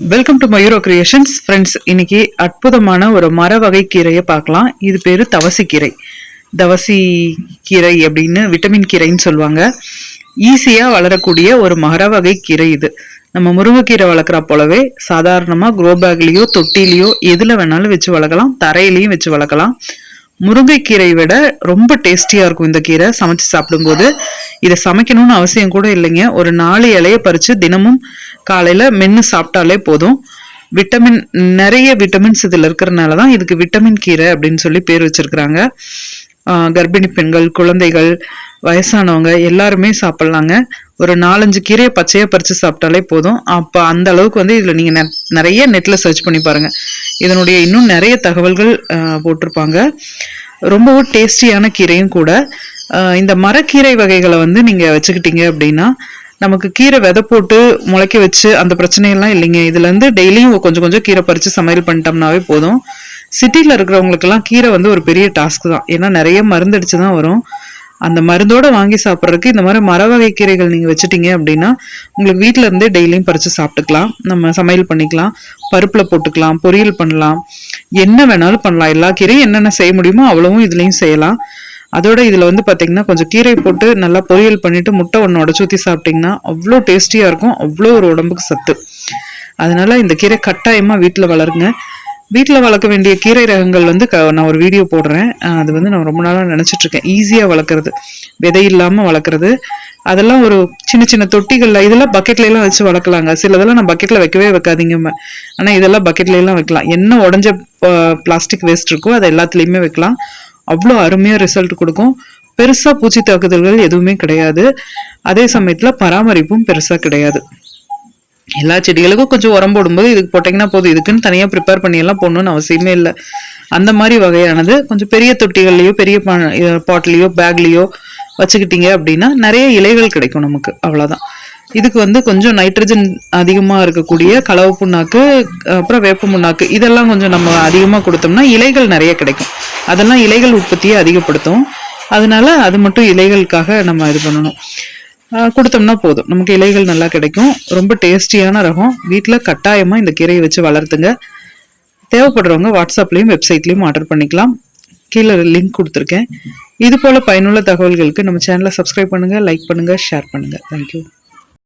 Welcome to Mayuro creations friends இன்னைக்கு அற்புதமான ஒரு மர வகை கீரையை பார்க்கலாம். இது பேர் தவசிக்கீரை தவசி கீரை அப்படின்னு விட்டமின் கீரைன்னு சொல்லுவாங்க. ஈஸியாக வளரக்கூடிய ஒரு மர வகை கீரை இது. நம்ம முருங்கைக்கீரை வளர்க்குற போலவே சாதாரணமாக க்ரோ பேக்லேயோ தொட்டிலையோ எதில் வேணாலும் வச்சு வளர்க்கலாம். தரையிலையும் வச்சு வளர்க்கலாம். முருங்கைக்கீரை விட ரொம்ப டேஸ்டியாக இருக்கும் இந்த கீரை. சமைச்சு சாப்பிடும்போது இதை சமைக்கணும்னு அவசியம் கூட இல்லைங்க. ஒரு நாலு இலையை பறித்து தினமும் காலையில் மென்று சாப்பிட்டாலே போதும். விட்டமின் நிறைய விட்டமின்ஸ் இதில் இருக்கிறனால தான் இதுக்கு விட்டமின் கீரை அப்படின்னு சொல்லி பேர் வச்சிருக்கிறாங்க. கர்ப்பிணி பெண்கள் குழந்தைகள் வயசானவங்க எல்லாருமே சாப்பிட்லாங்க. ஒரு நாலஞ்சு கீரையை பச்சையாக பறித்து சாப்பிட்டாலே போதும். அப்போ அந்த அளவுக்கு வந்து இதில் நீங்கள் நிறைய நெட்டில் சர்ச் பண்ணி பாருங்கள் இதனுடைய இன்னும் நிறைய தகவல்கள் போட்டிருப்பாங்க. ரொம்பவும் டேஸ்டியான கீரையும் கூட. இந்த மரக்கீரை வகைகளை வந்து நீங்கள் வச்சுக்கிட்டீங்க அப்படின்னா நமக்கு கீரை விதை போட்டு முளைக்க வச்சு அந்த பிரச்சனையெல்லாம் இல்லைங்க. இதுல இருந்து டெய்லியும் கொஞ்சம் கொஞ்சம் கீரை பறித்து சமையல் பண்ணிட்டோம்னாவே போதும். சிட்டியில் இருக்கிறவங்களுக்கெல்லாம் கீரை வந்து ஒரு பெரிய டாஸ்க் தான். ஏன்னா நிறைய மருந்தடிச்சு தான் வரும். அந்த மருந்தோடு வாங்கி சாப்பிட்றதுக்கு இந்த மாதிரி மர வகை கீரைகள் நீங்கள் வச்சுட்டீங்க அப்படின்னா உங்களுக்கு வீட்டில் இருந்தே டெய்லியும் பறித்து சாப்பிட்டுக்கலாம். நம்ம சமையல் பண்ணிக்கலாம். பருப்பில் போட்டுக்கலாம் பொரியல் பண்ணலாம். என்ன வேணாலும் பண்ணலாம். எல்லா கீரையும் என்னென்ன செய்ய முடியுமோ அவ்வளவும் இதுலேயும் செய்யலாம். அதோட இதில் வந்து பார்த்தீங்கன்னா கொஞ்சம் கீரை போட்டு நல்லா பொரியல் பண்ணிவிட்டு முட்டை ஒன்று உடச்சு ஊற்றி சாப்பிட்டிங்கன்னா அவ்வளோ டேஸ்டியாக இருக்கும். அவ்வளோ ஒரு உடம்புக்கு சத்து. அதனால் இந்த கீரை கட்டாயமாக வீட்டில் வளருங்க. வீட்டில் வளர்க்க வேண்டிய கீரை ரகங்கள் வந்து க நான் ஒரு வீடியோ போடுறேன். அது வந்து நான் ரொம்ப நாளாக நினச்சிட்ருக்கேன் ஈஸியாக வளர்க்குறது. விதை இல்லாமல் வளர்க்குறது. அதெல்லாம் ஒரு சின்ன சின்ன தொட்டிகளில் இதெல்லாம் பக்கெட்லாம் வச்சு வளர்க்கலாங்க. சிலதெல்லாம் நான் பக்கெட்டில் வைக்கவே வைக்காதீங்க. ஆனால் இதெல்லாம் பக்கெட்லாம் வைக்கலாம். என்ன உடஞ்ச பிளாஸ்டிக் வேஸ்ட் இருக்கோ அதை எல்லாத்துலேயுமே வைக்கலாம். அவ்வளோ அருமையாக ரிசல்ட் கொடுக்கும். பெருசாக பூச்சி தாக்குதல்கள் எதுவுமே கிடையாது. அதே சமயத்தில் பராமரிப்பும் பெருசாக கிடையாது. எல்லா செடிகளுக்கும் கொஞ்சம் உரம் போடும்போது இதுக்கு போட்டிங்கன்னா போதும். இதுக்குன்னு தனியாக ப்ரிப்பேர் பண்ணி எல்லாம் போடணும்னு அவசியமே இல்லை. அந்த மாதிரி வகையானது கொஞ்சம் பெரிய தொட்டிகள்லையோ பெரிய பாட்லேயோ பேக்லேயோ வச்சுக்கிட்டீங்க அப்படின்னா நிறைய இலைகள் கிடைக்கும் நமக்கு. அவ்வளோதான் இதுக்கு வந்து கொஞ்சம் நைட்ரஜன் அதிகமாக இருக்கக்கூடிய களவு புண்ணாக்கு அப்புறம் வேப்ப புண்ணாக்கு இதெல்லாம் கொஞ்சம் நம்ம அதிகமாக கொடுத்தோம்னா இலைகள் நிறைய கிடைக்கும். அதெல்லாம் இலைகள் உற்பத்தியை அதிகப்படுத்தும். அதனால அது மட்டும் இலைகளுக்காக நம்ம இது பண்ணணும். கொடுத்தோம்னா போதும். நமக்கு இலைகள் நல்லா கிடைக்கும். ரொம்ப டேஸ்டியான ரகம். வீட்டில் கட்டாயமாக இந்த கீரையை வச்சு வளர்த்துங்க. தேவைப்படுறவங்க வாட்ஸ்அப்லேயும் வெப்சைட்லேயும் ஆர்டர் பண்ணிக்கலாம். கீழே லிங்க் கொடுத்துருக்கேன். இது போல் பயனுள்ள தகவல்களுக்கு நம்ம சேனலை சப்ஸ்கிரைப் பண்ணுங்கள் லைக் பண்ணுங்கள் ஷேர் பண்ணுங்கள் தேங்க்யூ